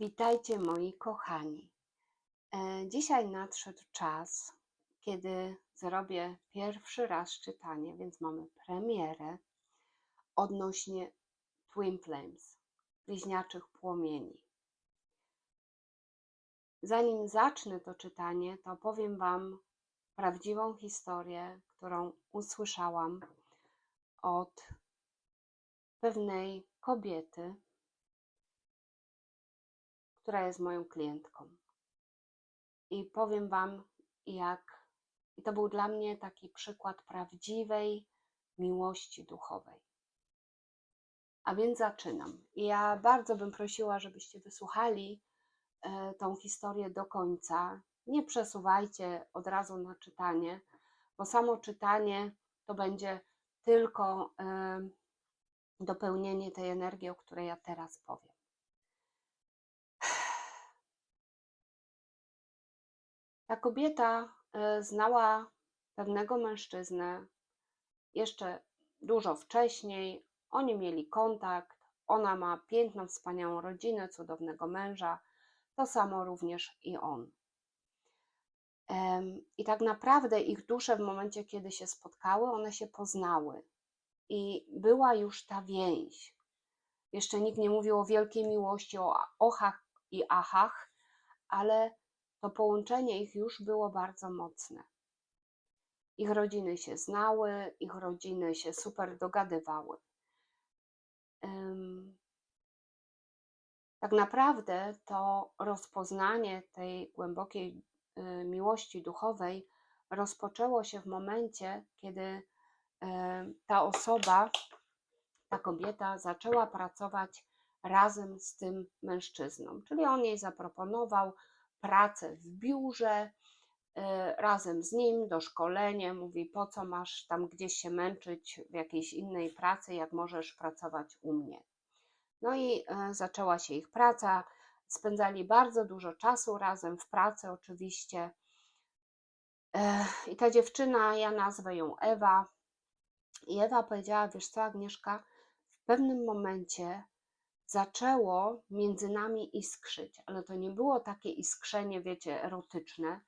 Witajcie moi kochani. E, Dzisiaj nadszedł czas, kiedy zrobię pierwszy raz czytanie, więc mamy premierę odnośnie Twin Flames, bliźniaczych płomieni. Zanim zacznę to czytanie, to opowiem Wam prawdziwą historię, którą usłyszałam od pewnej kobiety, która jest moją klientką. I powiem Wam, jak. I to był dla mnie taki przykład prawdziwej miłości duchowej. A więc zaczynam. Ja bardzo bym prosiła, żebyście wysłuchali e, tą historię do końca. Nie przesuwajcie od razu na czytanie, bo samo czytanie to będzie tylko e, dopełnienie tej energii, o której ja teraz powiem. Ta kobieta e, znała pewnego mężczyznę jeszcze dużo wcześniej. Oni mieli kontakt. Ona ma piękną, wspaniałą rodzinę, cudownego męża. To samo również i on. I tak naprawdę ich dusze w momencie, kiedy się spotkały, one się poznały. I była już ta więź. Jeszcze nikt nie mówił o wielkiej miłości, o ochach i achach, ale to połączenie ich już było bardzo mocne. Ich rodziny się znały, ich rodziny się super dogadywały. Tak naprawdę to rozpoznanie tej głębokiej y, miłości duchowej rozpoczęło się w momencie, kiedy y, ta osoba, ta kobieta zaczęła pracować razem z tym mężczyzną. Czyli on jej zaproponował pracę w biurze y, razem z nim, doszkolenie. Mówi, po co masz tam gdzieś się męczyć w jakiejś innej pracy, jak możesz pracować u mnie. No i y, zaczęła się ich praca. Spędzali bardzo dużo czasu razem w pracy, oczywiście. I ta dziewczyna, ja nazwę ją Ewa. I Ewa powiedziała: Wiesz co, Agnieszka, w pewnym momencie zaczęło między nami iskrzyć, ale to nie było takie iskrzenie, wiecie, erotyczne,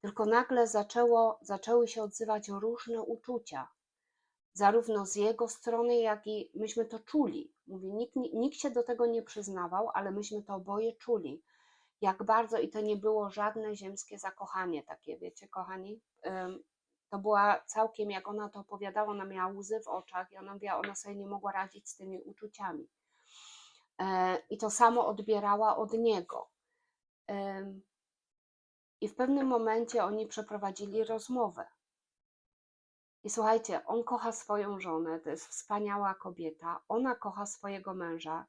tylko nagle zaczęło, zaczęły się odzywać różne uczucia, zarówno z jego strony, jak i myśmy to czuli. Mówi, nikt, nikt się do tego nie przyznawał, ale myśmy to oboje czuli. Jak bardzo, i to nie było żadne ziemskie zakochanie takie, wiecie, kochani. To była całkiem, jak ona to opowiadała, ona miała łzy w oczach i ona mówiła, ona sobie nie mogła radzić z tymi uczuciami. E, I to samo odbierała od niego. I w pewnym momencie oni przeprowadzili rozmowę. I słuchajcie, on kocha swoją żonę, to jest wspaniała kobieta, ona kocha swojego męża.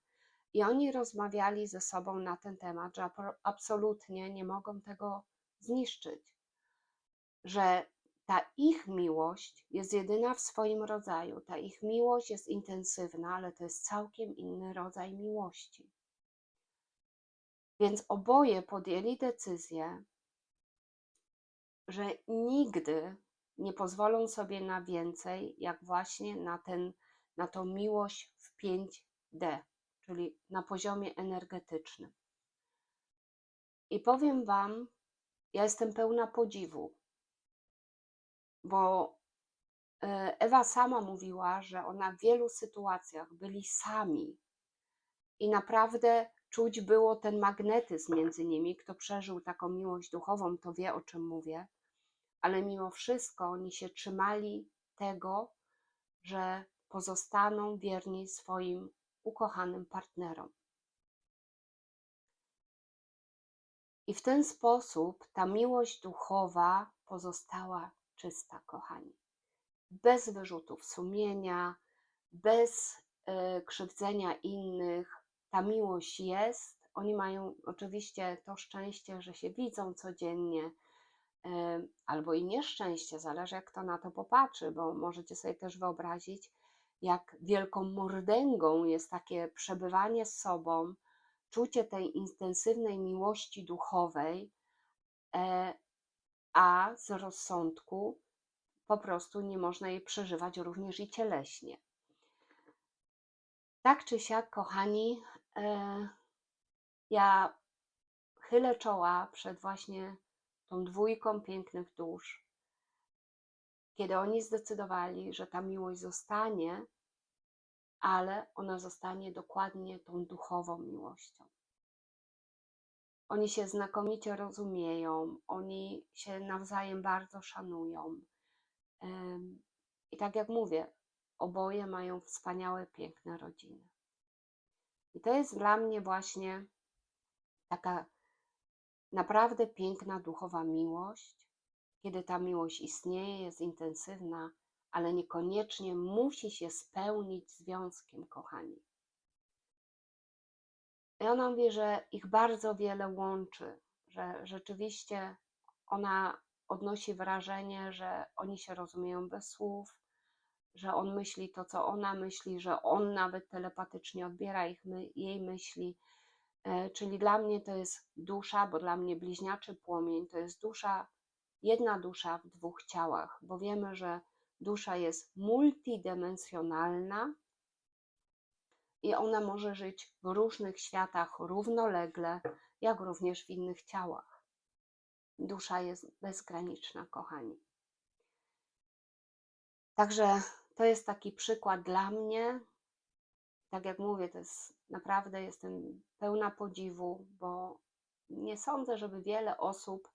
I oni rozmawiali ze sobą na ten temat, że absolutnie nie mogą tego zniszczyć. Że ta ich miłość jest jedyna w swoim rodzaju. Ta ich miłość jest intensywna, ale to jest całkiem inny rodzaj miłości. Więc oboje podjęli decyzję, że nigdy nie pozwolą sobie na więcej, jak właśnie na, ten, na tą miłość w 5D, czyli na poziomie energetycznym. I powiem Wam, ja jestem pełna podziwu bo e, Ewa sama mówiła, że ona w wielu sytuacjach byli sami i naprawdę czuć było ten magnetyzm między nimi. Kto przeżył taką miłość duchową, to wie o czym mówię, ale mimo wszystko oni się trzymali tego, że pozostaną wierni swoim ukochanym partnerom. I w ten sposób ta miłość duchowa pozostała czysta, kochani. Bez wyrzutów sumienia, bez y, krzywdzenia innych. Ta miłość jest. Oni mają oczywiście to szczęście, że się widzą codziennie, y, albo i nieszczęście, zależy jak to na to popatrzy, bo możecie sobie też wyobrazić, jak wielką mordęgą jest takie przebywanie z sobą, czucie tej intensywnej miłości duchowej, e, a z rozsądku po prostu nie można jej przeżywać również i cieleśnie. Tak czy siak, kochani, e, ja chylę czoła przed właśnie tą dwójką pięknych dusz, kiedy oni zdecydowali, że ta miłość zostanie, ale ona zostanie dokładnie tą duchową miłością. Oni się znakomicie rozumieją, oni się nawzajem bardzo szanują. I tak jak mówię, oboje mają wspaniałe, piękne rodziny. I to jest dla mnie właśnie taka naprawdę piękna duchowa miłość, kiedy ta miłość istnieje, jest intensywna, ale niekoniecznie musi się spełnić związkiem, kochani. I ona mówi, że ich bardzo wiele łączy, że rzeczywiście ona odnosi wrażenie, że oni się rozumieją bez słów, że on myśli to, co ona myśli, że on nawet telepatycznie odbiera ich my, jej myśli. E, Czyli dla mnie to jest dusza, bo dla mnie bliźniaczy płomień to jest dusza, jedna dusza w dwóch ciałach, bo wiemy, że dusza jest multidymensjonalna i ona może żyć w różnych światach równolegle, jak również w innych ciałach. Dusza jest bezgraniczna, kochani. Także to jest taki przykład dla mnie. Tak jak mówię, to jest naprawdę jestem pełna podziwu, bo nie sądzę, żeby wiele osób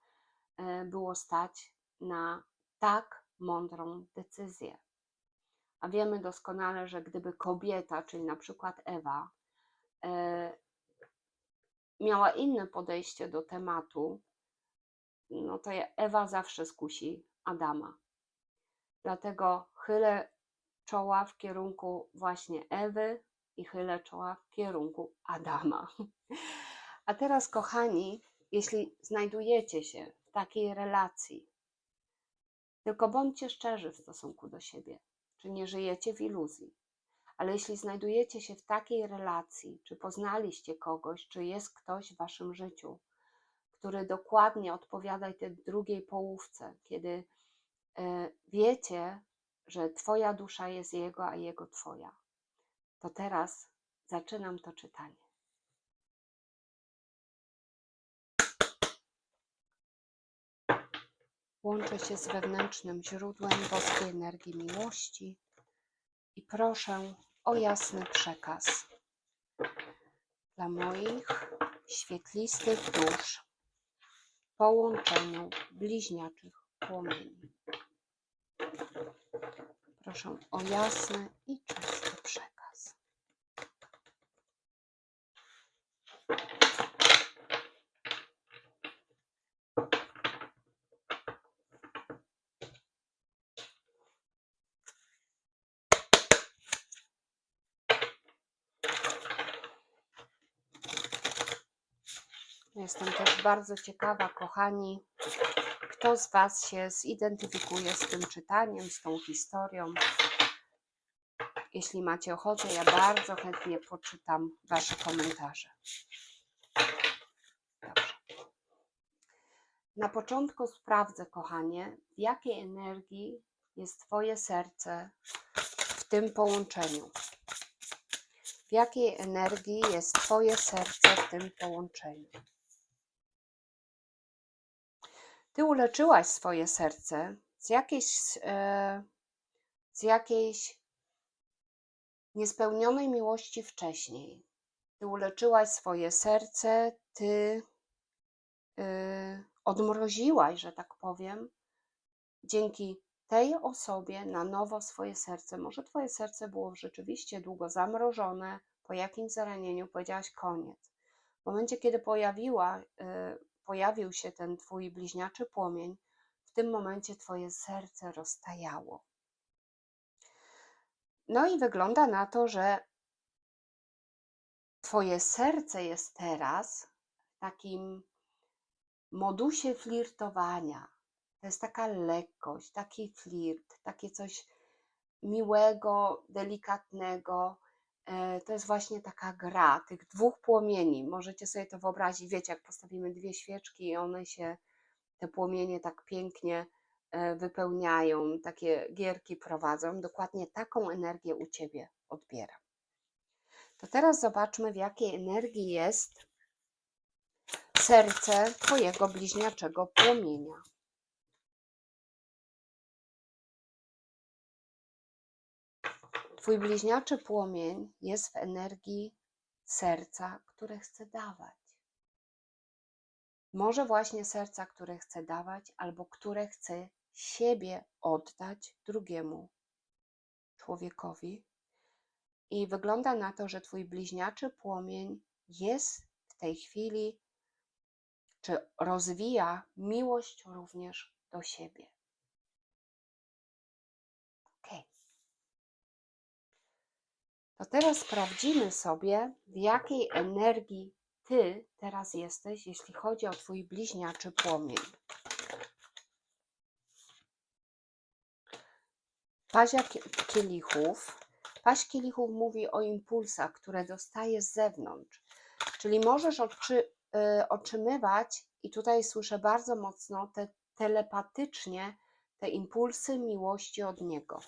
e, było stać na tak mądrą decyzję. A wiemy doskonale, że gdyby kobieta, czyli na przykład Ewa, e, miała inne podejście do tematu, no to Ewa zawsze skusi Adama. Dlatego chylę czoła w kierunku właśnie Ewy i chylę czoła w kierunku Adama. A teraz, kochani, jeśli znajdujecie się w takiej relacji, tylko bądźcie szczerzy w stosunku do siebie, czy nie żyjecie w iluzji. Ale jeśli znajdujecie się w takiej relacji, czy poznaliście kogoś, czy jest ktoś w waszym życiu, który dokładnie odpowiada tej drugiej połówce, kiedy e, wiecie, że Twoja dusza jest Jego, a Jego Twoja, to teraz zaczynam to czytanie. Łączę się z wewnętrznym źródłem boskiej energii miłości i proszę o jasny przekaz dla moich świetlistych dusz połączeniu bliźniaczych płomieni. Proszę o jasny i czysty przekaz. Jestem też bardzo ciekawa, kochani, kto z Was się zidentyfikuje z tym czytaniem, z tą historią. Jeśli macie ochotę, ja bardzo chętnie poczytam Wasze komentarze. Dobrze. Na początku sprawdzę, kochanie, w jakiej energii jest Twoje serce w tym połączeniu. W jakiej energii jest Twoje serce w tym połączeniu. Ty uleczyłaś swoje serce z jakiejś, e, z jakiejś niespełnionej miłości wcześniej. Ty uleczyłaś swoje serce, ty y, odmroziłaś, że tak powiem, dzięki tej osobie na nowo swoje serce. Może twoje serce było rzeczywiście długo zamrożone, po jakimś zaranieniu powiedziałaś koniec. W momencie, kiedy pojawiła, y, pojawił się ten twój bliźniaczy płomień, w tym momencie twoje serce roztajało. No i wygląda na to, że twoje serce jest teraz w takim modusie flirtowania. To jest taka lekkość, taki flirt, takie coś miłego, delikatnego. E, To jest właśnie taka gra tych dwóch płomieni. Możecie sobie to wyobrazić, wiecie, jak postawimy dwie świeczki i one się, te płomienie tak pięknie e, wypełniają, takie gierki prowadzą. Dokładnie taką energię u Ciebie odbieram. To teraz zobaczmy, w jakiej energii jest serce Twojego bliźniaczego płomienia. Twój bliźniaczy płomień jest w energii serca, które chce dawać. Może właśnie serca, które chce dawać, albo które chce siebie oddać drugiemu człowiekowi. I wygląda na to, że Twój bliźniaczy płomień jest w tej chwili, czy rozwija miłość również do siebie. To teraz sprawdzimy sobie, w jakiej energii Ty teraz jesteś, jeśli chodzi o Twój bliźniaczy płomień. Pazia kielichów. Paź kielichów mówi o impulsach, które dostajesz z zewnątrz. Czyli możesz odczy, y, otrzymywać, i tutaj słyszę bardzo mocno, te telepatycznie te impulsy miłości od niego.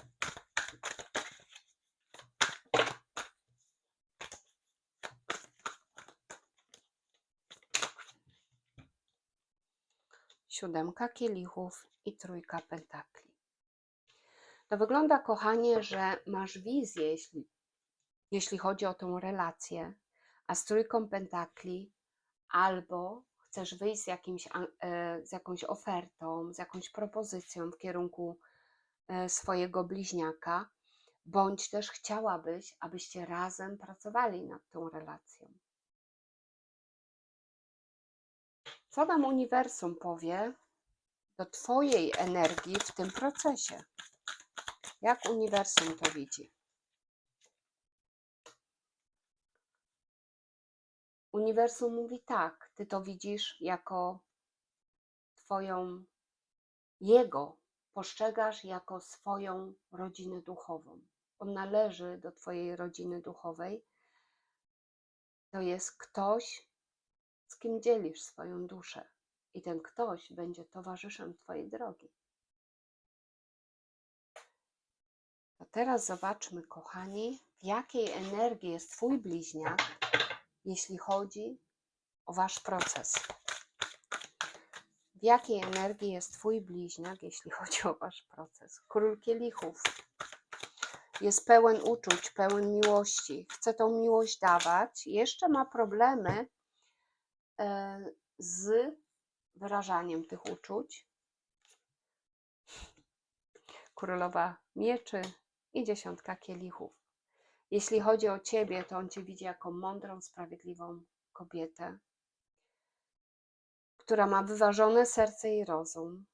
Siódemka kielichów i trójka pentakli. To wygląda, kochanie, że masz wizję, jeśli, jeśli chodzi o tą relację, a z trójką pentakli albo chcesz wyjść z, jakimś, e, z jakąś ofertą, z jakąś propozycją w kierunku e, swojego bliźniaka, bądź też chciałabyś, abyście razem pracowali nad tą relacją. Co nam uniwersum powie do Twojej energii w tym procesie? Jak uniwersum to widzi? Uniwersum mówi tak, ty to widzisz jako Twoją, Jego postrzegasz jako swoją rodzinę duchową. On należy do Twojej rodziny duchowej. To jest ktoś, z kim dzielisz swoją duszę. I ten ktoś będzie towarzyszem Twojej drogi. To teraz zobaczmy, kochani, w jakiej energii jest Twój bliźniak, jeśli chodzi o Wasz proces. W jakiej energii jest Twój bliźniak, jeśli chodzi o Wasz proces? Król kielichów jest pełen uczuć, pełen miłości, chce tą miłość dawać, jeszcze ma problemy z wyrażaniem tych uczuć. Królowa mieczy i dziesiątka kielichów. Jeśli chodzi o ciebie, to on cię widzi jako mądrą, sprawiedliwą kobietę, która ma wyważone serce i rozum.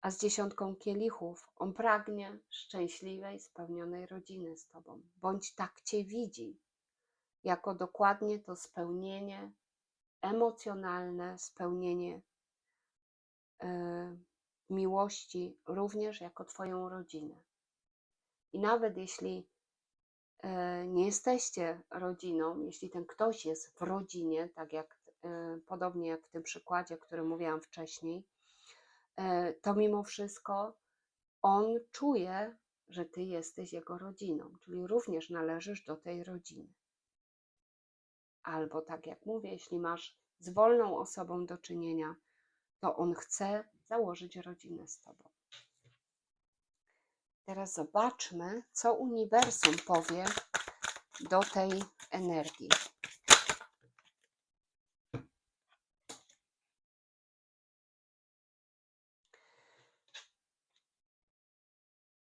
A z dziesiątką kielichów on pragnie szczęśliwej, spełnionej rodziny z tobą. Bądź tak cię widzi, jako dokładnie to spełnienie emocjonalne, spełnienie yy, miłości, również jako Twoją rodzinę. I nawet jeśli e, nie jesteście rodziną, jeśli ten ktoś jest w rodzinie, tak jak e, podobnie jak w tym przykładzie, który mówiłam wcześniej, e, to mimo wszystko on czuje, że ty jesteś jego rodziną, czyli również należysz do tej rodziny. Albo tak jak mówię, jeśli masz z wolną osobą do czynienia, to on chce założyć rodzinę z tobą. Teraz zobaczmy, co uniwersum powie do tej energii.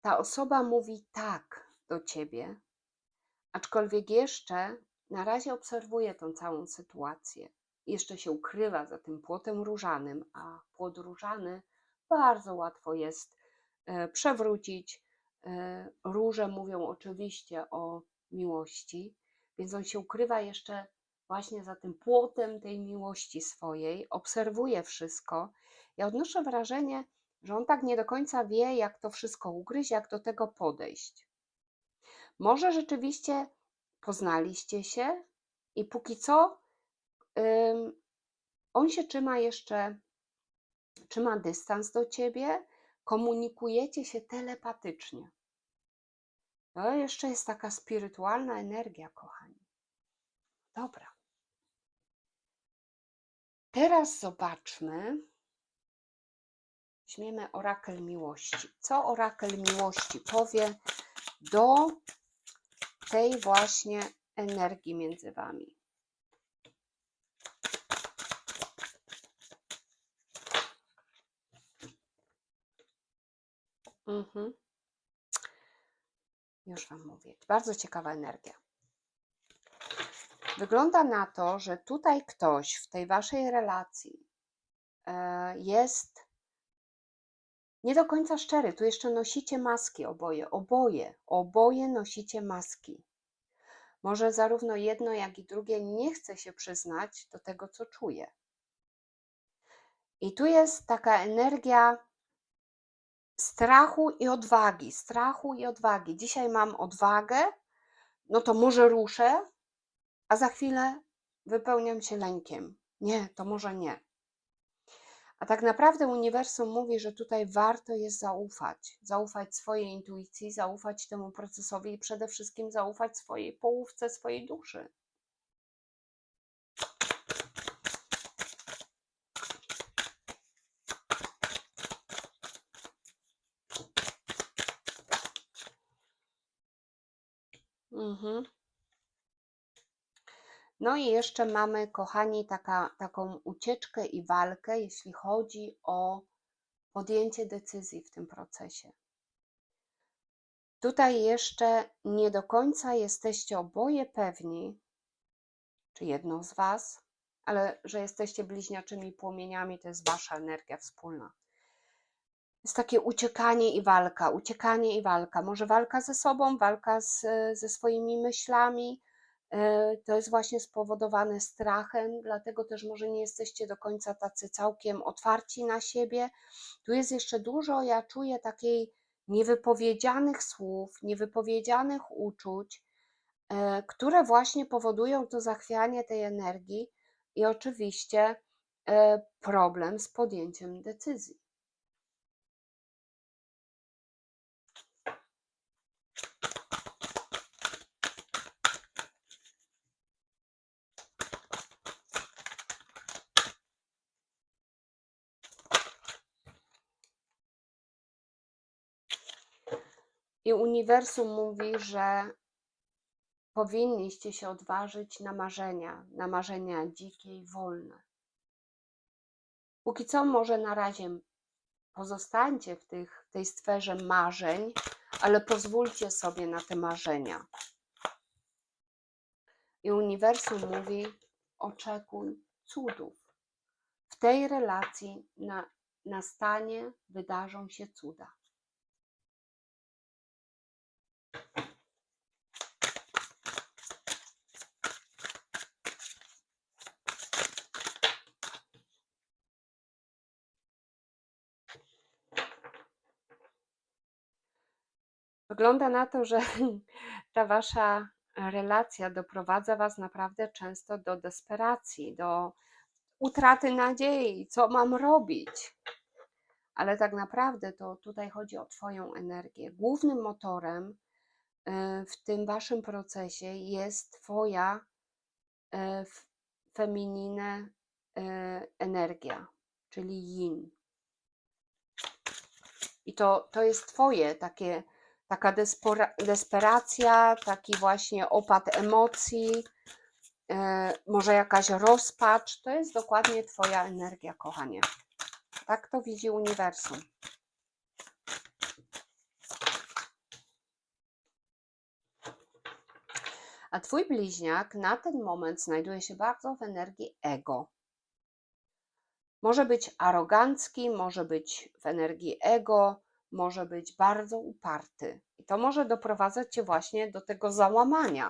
Ta osoba mówi tak do ciebie, aczkolwiek jeszcze na razie obserwuje tą całą sytuację. Jeszcze się ukrywa za tym płotem różanym, a płot różany bardzo łatwo jest E, przewrócić. E, róże mówią oczywiście o miłości, więc on się ukrywa jeszcze właśnie za tym płotem tej miłości swojej, obserwuje wszystko. Ja odnoszę wrażenie, że on tak nie do końca wie, jak to wszystko ugryźć, jak do tego podejść. Może rzeczywiście poznaliście się i póki co on się trzyma jeszcze, trzyma dystans do ciebie, komunikujecie się telepatycznie. To jeszcze jest taka spirytualna energia, kochani. Dobra. Teraz zobaczmy. Weźmiemy orakel miłości. Co orakel miłości powie do tej właśnie energii między wami? Mhm. Już Wam mówię. Bardzo ciekawa energia. Wygląda na to, że tutaj ktoś w tej Waszej relacji e, jest nie do końca szczery. Tu jeszcze nosicie maski oboje. Oboje, oboje nosicie maski. Może zarówno jedno, jak i drugie nie chce się przyznać do tego, co czuje. I tu jest taka energia strachu i odwagi, strachu i odwagi. Dzisiaj mam odwagę, no to może ruszę, a za chwilę wypełniam się lękiem. Nie, to może nie. A tak naprawdę uniwersum mówi, że tutaj warto jest zaufać. Zaufać swojej intuicji, zaufać temu procesowi i przede wszystkim zaufać swojej połówce, swojej duszy. Mhm. No i jeszcze mamy, kochani, taka, taką ucieczkę i walkę, jeśli chodzi o podjęcie decyzji w tym procesie. Tutaj jeszcze nie do końca jesteście oboje pewni, czy jedno z Was, ale że jesteście bliźniaczymi płomieniami, to jest Wasza energia wspólna. Jest takie uciekanie i walka, uciekanie i walka. Może walka ze sobą, walka z, ze swoimi myślami, to jest właśnie spowodowane strachem, dlatego też może nie jesteście do końca tacy całkiem otwarci na siebie. Tu jest jeszcze dużo, ja czuję takiej niewypowiedzianych słów, niewypowiedzianych uczuć, e, które właśnie powodują to zachwianie tej energii i oczywiście e, problem z podjęciem decyzji. I uniwersum mówi, że powinniście się odważyć na marzenia, na marzenia dzikie i wolne. Póki co, może na razie pozostańcie w, tych, tej sferze marzeń, ale pozwólcie sobie na te marzenia. I uniwersum mówi: oczekuj cudów. W tej relacji na, nastanie, wydarzą się cuda. Wygląda na to, że ta wasza relacja doprowadza was naprawdę często do desperacji, do utraty nadziei, co mam robić. Ale tak naprawdę to tutaj chodzi o Twoją energię. Głównym motorem y, w tym waszym procesie jest Twoja y, feminine y, energia, czyli yin. I to, to jest Twoje takie taka desperacja, taki właśnie opad emocji, e, może jakaś rozpacz, to jest dokładnie Twoja energia, kochanie. Tak to widzi uniwersum. A Twój bliźniak na ten moment znajduje się bardzo w energii ego. Może być arogancki, może być w energii ego, może być bardzo uparty. I to może doprowadzać cię właśnie do tego załamania.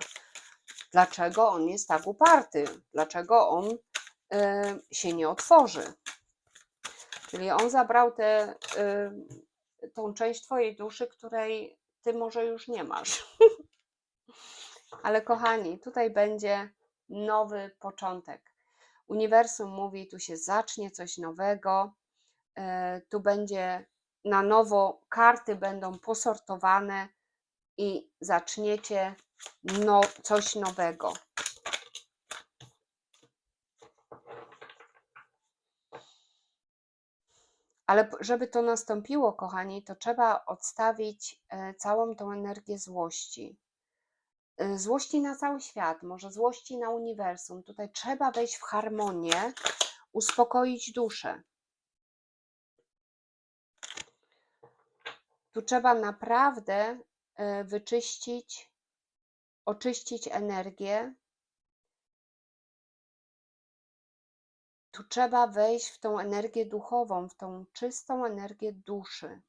Dlaczego on jest tak uparty? Dlaczego on y, się nie otworzy? Czyli on zabrał tę y, tą część twojej duszy, której ty może już nie masz. Ale kochani, tutaj będzie nowy początek. Uniwersum mówi, tu się zacznie coś nowego, y, tu będzie na nowo karty będą posortowane i zaczniecie no, coś nowego. Ale żeby to nastąpiło, kochani, to trzeba odstawić e, całą tą energię złości. E, Złości na cały świat, może złości na uniwersum. Tutaj trzeba wejść w harmonię, uspokoić duszę. Tu trzeba naprawdę e, wyczyścić, oczyścić energię. Tu trzeba wejść w tą energię duchową, w tą czystą energię duszy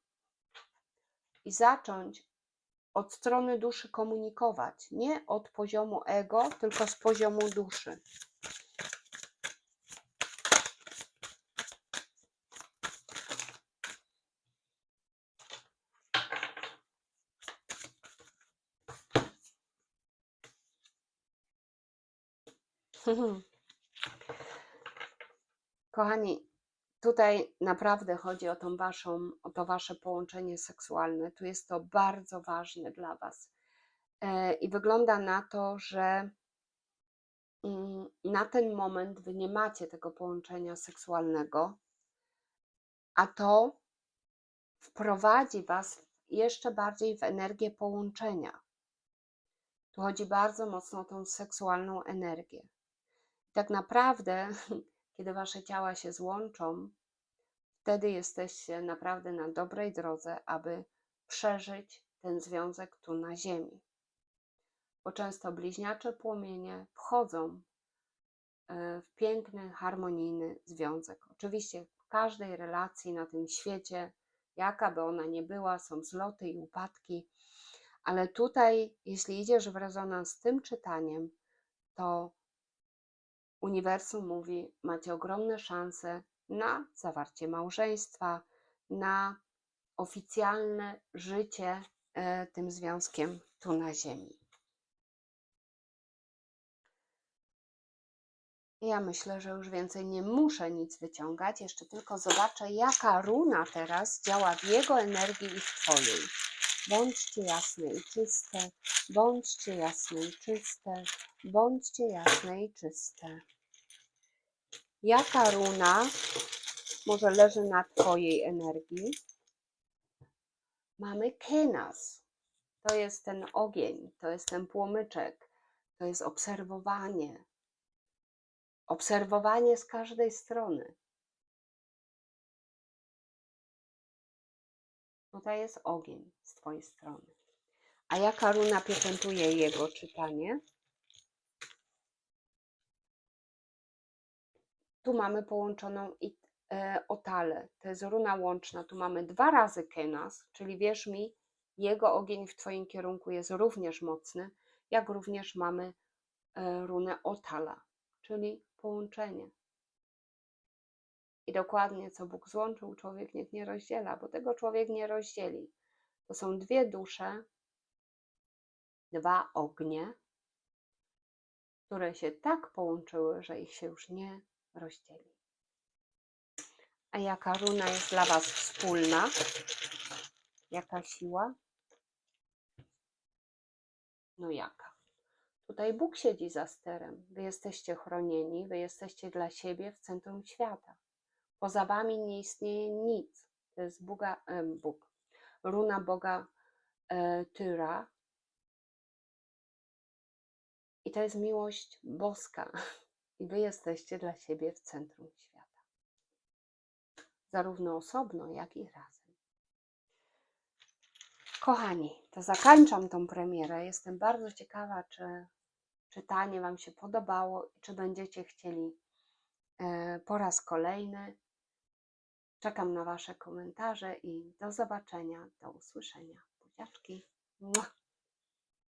i zacząć od strony duszy komunikować. Nie od poziomu ego, tylko z poziomu duszy. Kochani, tutaj naprawdę chodzi o, tą waszą, o to wasze połączenie seksualne. Tu jest to bardzo ważne dla was. E, I wygląda na to, że mm, na ten moment wy nie macie tego połączenia seksualnego, a to wprowadzi was jeszcze bardziej w energię połączenia. Tu chodzi bardzo mocno o tą seksualną energię. Tak naprawdę, kiedy wasze ciała się złączą, wtedy jesteście naprawdę na dobrej drodze, aby przeżyć ten związek tu na Ziemi. Bo często bliźniacze płomienie wchodzą e, w piękny, harmonijny związek. Oczywiście w każdej relacji na tym świecie, jaka by ona nie była, są zloty i upadki, ale tutaj, jeśli idziesz w rezonans z tym czytaniem, to uniwersum mówi, macie ogromne szanse na zawarcie małżeństwa, na oficjalne życie e, tym związkiem tu na Ziemi. Ja myślę, że już więcej nie muszę nic wyciągać. Jeszcze tylko zobaczę, jaka runa teraz działa w jego energii i w Twojej. Bądźcie jasne i czyste, bądźcie jasne i czyste, bądźcie jasne i czyste. Jaka runa może leży na Twojej energii? Mamy Kenas. To jest ten ogień, to jest ten płomyczek, to jest obserwowanie. Obserwowanie z każdej strony. Tutaj jest ogień Twojej strony. A jaka runa pieczętuje jego czytanie? Tu mamy połączoną i e, otalę. To jest runa łączna. Tu mamy dwa razy Kenas, czyli wierz mi, jego ogień w Twoim kierunku jest również mocny, jak również mamy e, runę otala, czyli połączenie. I dokładnie co Bóg złączył, człowiek niech nie rozdziela, bo tego człowiek nie rozdzieli. To są dwie dusze, dwa ognie, które się tak połączyły, że ich się już nie rozdzieli. A jaka runa jest dla Was wspólna? Jaka siła? No jaka? Tutaj Bóg siedzi za sterem. Wy jesteście chronieni, wy jesteście dla siebie w centrum świata. Poza wami nie istnieje nic. To jest Boga, e, Bóg. Runa Boga e, Tyra. I to jest miłość boska. I wy jesteście dla siebie w centrum świata. Zarówno osobno, jak i razem. Kochani, to zakończam tą premierę. Jestem bardzo ciekawa, czy czytanie Wam się podobało i czy będziecie chcieli e, po raz kolejny. Czekam na Wasze komentarze i do zobaczenia, do usłyszenia. Buziaczki. Mua.